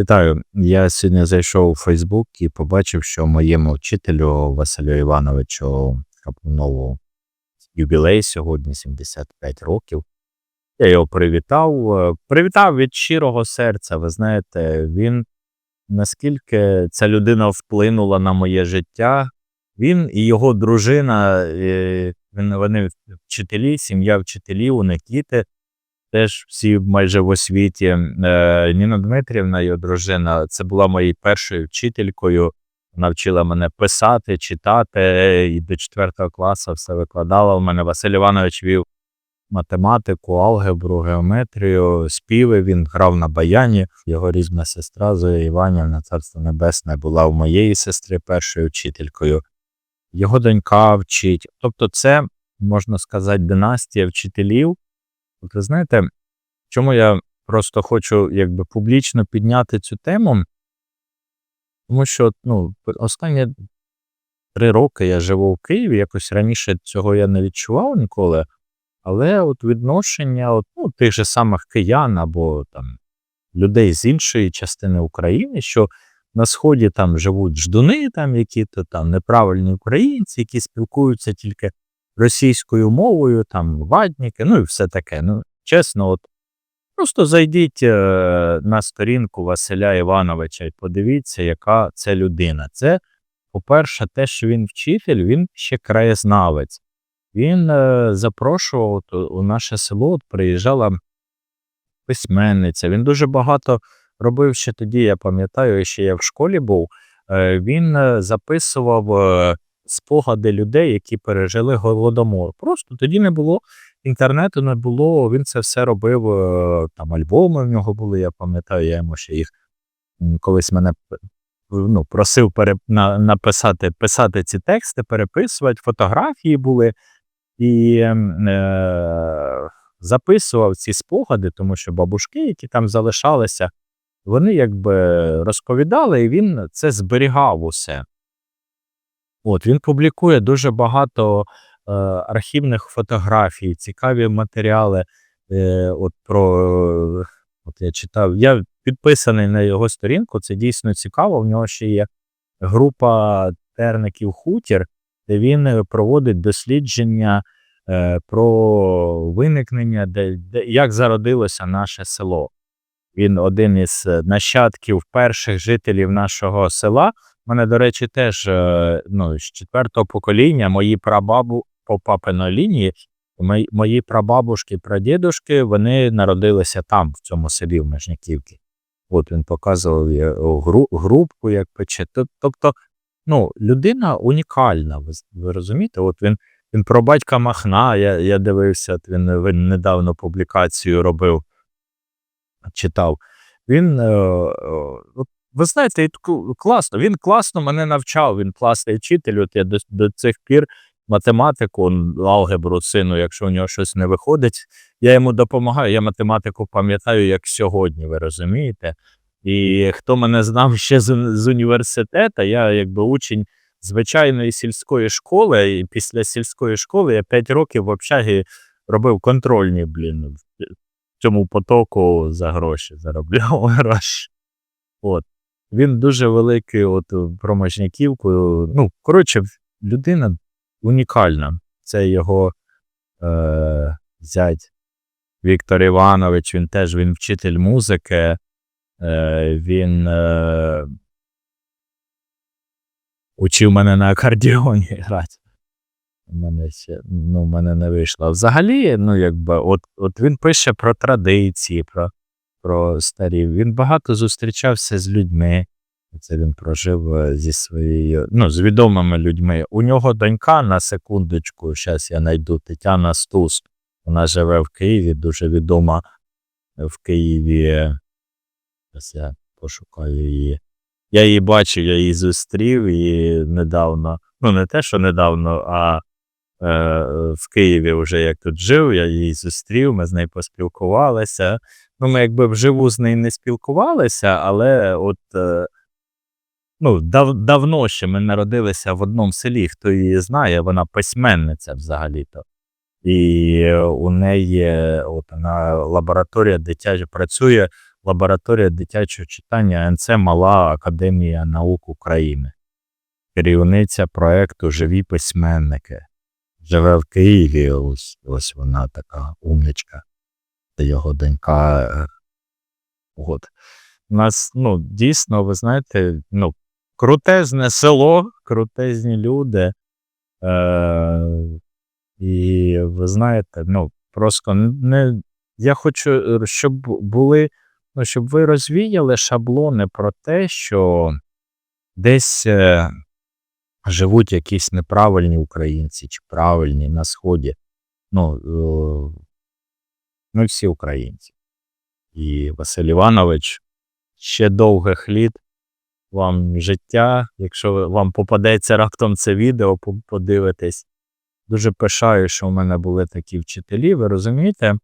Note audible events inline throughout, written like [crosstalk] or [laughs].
Вітаю. Я сьогодні зайшов у Фейсбук і побачив, що моєму вчителю Василю Івановичу Капунову юбілей сьогодні 75 років. Я його привітав. Е, Привітав від щирого серця. Ви знаєте, він наскільки ця людина вплинула на моє життя. Він і його дружина, вони вчителі, сім'я вчителів, у них діти теж всі майже в освіті. Е, Ніна Дмитрівна, його дружина, це була моєю першою вчителькою. Вона вчила мене писати, читати, і до 4 класу все викладала. У мене Василь Іванович вів математику, алгебру, геометрію, співи. Він грав на баяні. Його різна сестра Зоя Іванівна, царство небесне, була у моєї сестри першою вчителькою. Його донька вчить. Тобто, це можна сказати, династія вчителів. От ви знаєте, чому я просто хочу якби публічно підняти цю тему? Тому що ну, останні три роки я живу в Києві, якось раніше цього я не відчував ніколи. Але от відношення от, ну, тих же самих киян або там людей з іншої частини України, що на сході там живуть ждуни, там які-то там неправильні українці, які спілкуються тільки російською мовою, там ватніки, ну і все таке. Ну, чесно, от просто зайдіть е, на сторінку Василя Івановича і подивіться, яка це людина. Це, по-перше, те, що він вчитель, він ще краєзнавець. Він е, запрошував от, у- наше село, от приїжджала письменниця. Він дуже багато робив ще тоді, я пам'ятаю, ще я в школі був. Е, Він записував спогади людей, які пережили голодомор. Просто тоді не було інтернету, не було. Він це все робив. е, Там альбоми в нього були, я пам'ятаю, я йому ще їх колись мене ну, просив пере, на, написати писати ці тексти, переписувати, фотографії були. І е, записував ці спогади, тому що бабушки, які там залишалися, вони якби розповідали, і він це зберігав усе. От він публікує дуже багато е, архівних фотографій, цікаві матеріали. Е, от про от я читав. Я підписаний на його сторінку. Це дійсно цікаво. В нього ще є група терників хутір, де він е, проводить дослідження е, про виникнення, де, де як зародилося наше село. Він один із е, нащадків перших жителів нашого села. Мене, до речі, теж е, ну, з четвертого покоління мої прабабу по папиної лінії, мої, мої прабабушки, прадідушки, вони народилися там, в цьому селі в Межняківці. От він показував гру, групку, як пече. Тобто, ну, людина унікальна, ви, ви розумієте? От він, він про батька Махна, я, я дивився, він, він недавно публікацію робив, читав. Він, е, е, ви знаєте, класно, він класно мене навчав, він класний вчитель. От я до, до цих пір математику, алгебру сину, якщо у нього щось не виходить, я йому допомагаю. Я математику пам'ятаю як сьогодні, ви розумієте? І хто мене знав ще з, з університету, я якби учень звичайної сільської школи, і після сільської школи я 5 років в общагі робив контрольні, блін, в цьому потоку за гроші заробляв [laughs] гроші. От. Він дуже великий, от про Можняківку. Ну, коротше, людина унікальна. Це його е, зять Віктор Іванович, він теж він вчитель музики. Е, він е, учив мене на акордіоні [laughs] грати. У мене ще ну, мене не вийшло. Взагалі, ну, якби, от, от він пише про традиції, про, про старі. Він багато зустрічався з людьми. Це він прожив е, зі своєю, ну, з відомими людьми. У нього донька на секундочку, зараз я знайду Тетяна Стус. Вона живе в Києві, дуже відома в Києві. Зараз я пошукаю її. Я її бачив, я її зустрів і недавно. Ну, не те, що недавно, а в Києві вже як тут жив, я її зустрів, ми з нею поспілкувалися. Ну, ми якби вживу з нею не спілкувалися, але от е, ну, дав, давно ще ми народилися в одному селі, хто її знає, вона письменниця взагалі-то. І у неї от вона лабораторія дитяча працює лабораторія дитячого читання НЦ Мала Академія наук України. Керівниця проекту Живі письменники. Живе в Києві, ось, ось вона така умничка. Це його донька. е, От. У нас, ну, дійсно, ви знаєте, ну, крутезне село, крутезні люди. Е, і ви знаєте, ну, просто не. Я хочу, е, щоб були, ну, щоб ви розвіяли шаблони про те, що десь е, живуть якісь неправильні українці чи правильні на Сході. Ну, е, ми всі українці. І Василь Іванович, ще довгих літ вам життя. Якщо вам попадеться раптом це відео, подивитесь. Дуже пишаю, що в мене були такі вчителі. Ви розумієте?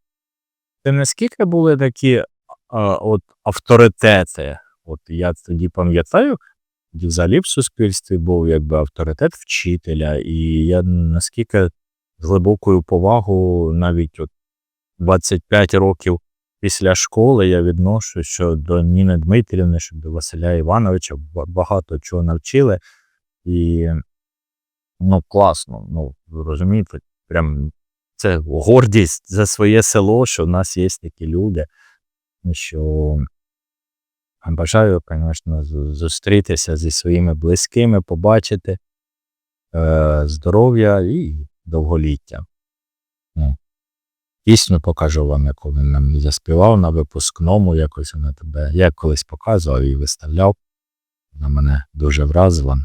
Це наскільки були такі а, от, авторитети? От я тоді пам'ятаю, взагалі в суспільстві був якби авторитет вчителя, і я наскільки з глибокою повагою навіть от 25 років після школи я відношу, що до Ніни Дмитрівни, що до Василя Івановича багато чого навчили. І ну, класно. Ну, розумієте, прям це гордість за своє село, що в нас є такі люди. Що бажаю, звісно, зустрітися зі своїми близькими, побачити е, здоров'я і довголіття. Ну, Пісню покажу вам, яку він нам заспівав на випускному, якось вона тебе. Я колись показував і виставляв. Вона мене дуже вразила.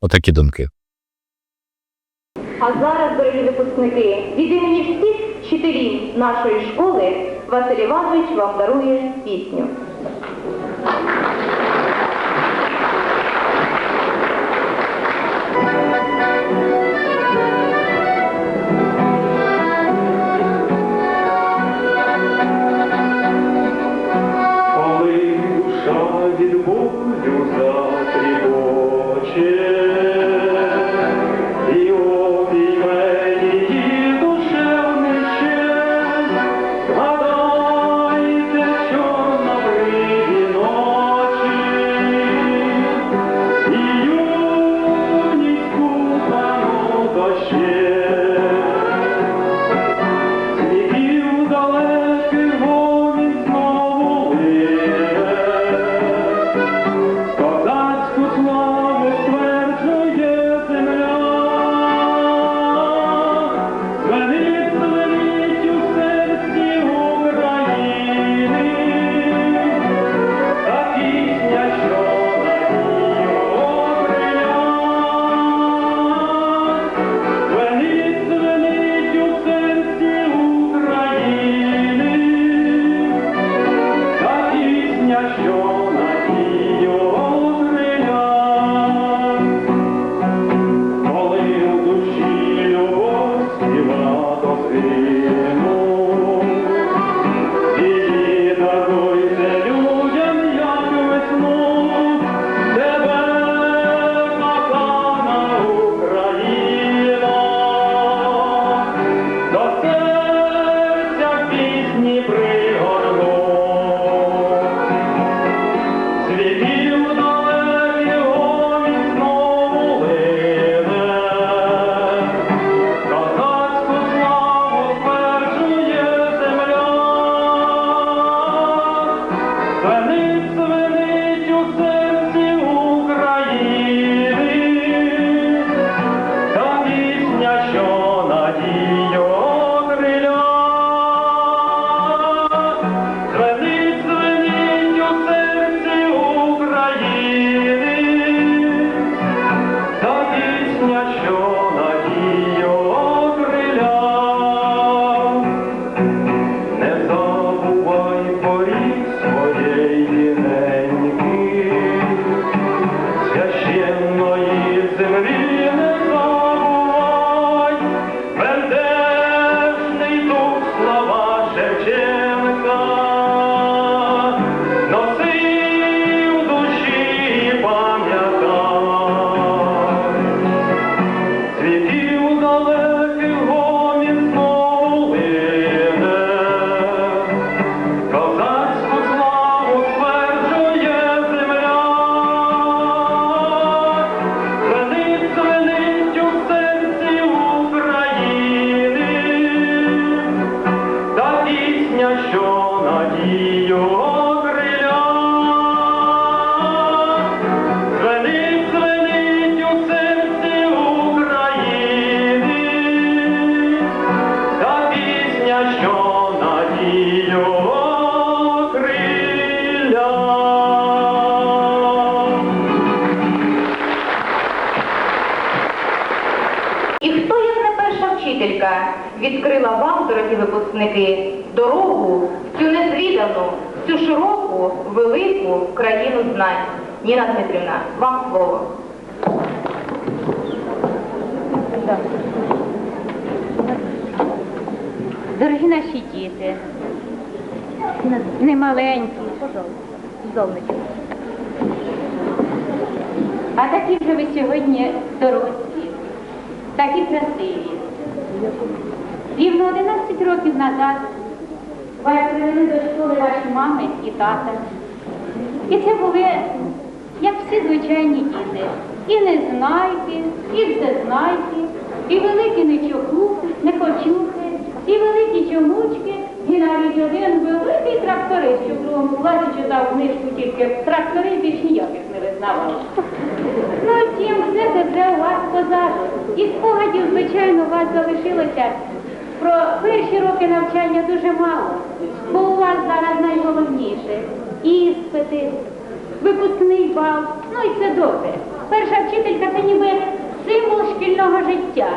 Отакі думки. А зараз, дорогі випускники, від імені всіх вчителів нашої школи Василь Іванович вам дарує пісню. mergulho дорогу в цю незвідану, цю широку, велику країну знань. Ніна Дмитрівна, вам слово. Дорогі наші діти, немаленькі, золнечко. А такі вже ви сьогодні дорослі, такі красиві. Рівно 11 років назад вас привели до школи ваші мами і тата. І це були, як всі звичайні діти. І незнайки, і всезнайки, і великі нечохухи, нехочухи, і великі чомучки, і навіть один великий тракторист, що в другому класі читав книжку тільки трактори більш ніяких не визнавав. Ну, втім, все це вже у вас позаду. І спогадів, звичайно, у вас залишилося про перші роки навчання дуже мало, бо у вас зараз найголовніше іспити, випускний бал, ну і це добре. Перша вчителька це ніби символ шкільного життя.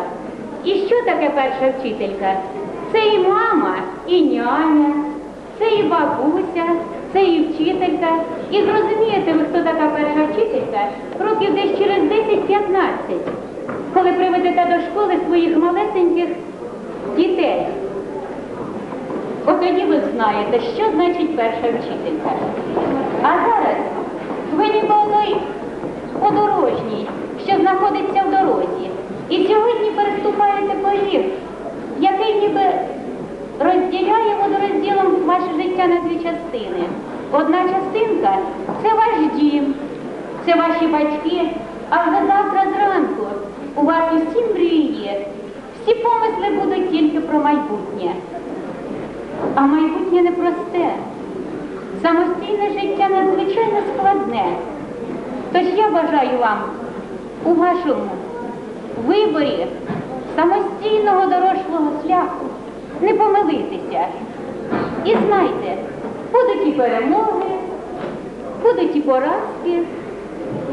І що таке перша вчителька? Це і мама, і няня, це і бабуся, це і вчителька. І зрозумієте ви, хто така перша вчителька, років десь через 10-15, коли приведете до школи своїх малесеньких дітей. От тоді ви знаєте, що значить перша вчителька. А зараз ви ніби подорожній, що знаходиться в дорозі. І сьогодні переступаєте поріг, який ніби розділяє водорозділом ваше життя на дві частини. Одна частинка це ваш дім, це ваші батьки, а вже завтра зранку у вас усі мрії всі помисли будуть тільки про майбутнє. А майбутнє непросте. Самостійне життя надзвичайно складне. Тож я бажаю вам у вашому виборі самостійного дорослого шляху не помилитися. І знайте, будуть і перемоги, будуть і поразки,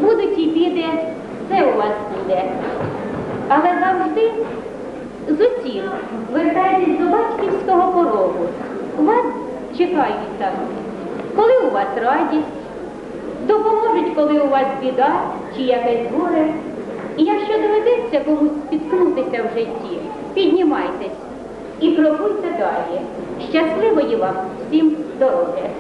будуть і біди, все у вас буде. Але завжди з вертайтесь до батьківського порогу. Вас чекають там, коли у вас радість, допоможуть, коли у вас біда чи якесь горе. І якщо доведеться комусь спіткнутися в житті, піднімайтесь і крокуйте далі. Щасливої вам всім дороги!